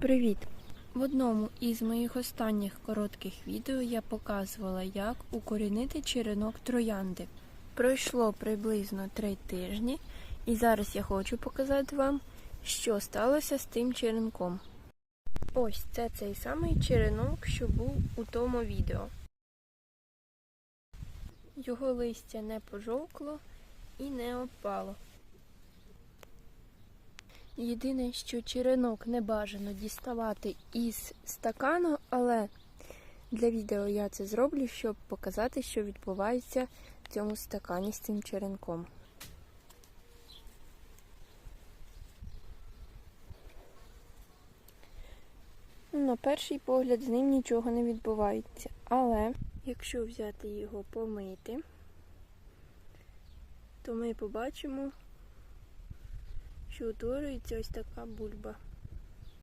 Привіт! В одному із моїх останніх коротких відео я показувала, як укорінити черенок троянди. Пройшло приблизно три тижні, і зараз я хочу показати вам, що сталося з тим черенком. Ось це цей самий черенок, що був у тому відео. Його листя не пожовкло і не опало. Єдине, що черенок не бажано діставати із стакану, але для відео я це зроблю, щоб показати, що відбувається в цьому стакані з цим черенком. На перший погляд з ним нічого не відбувається. Але якщо взяти його помити, то ми побачимо, що утворюється ось така бульба.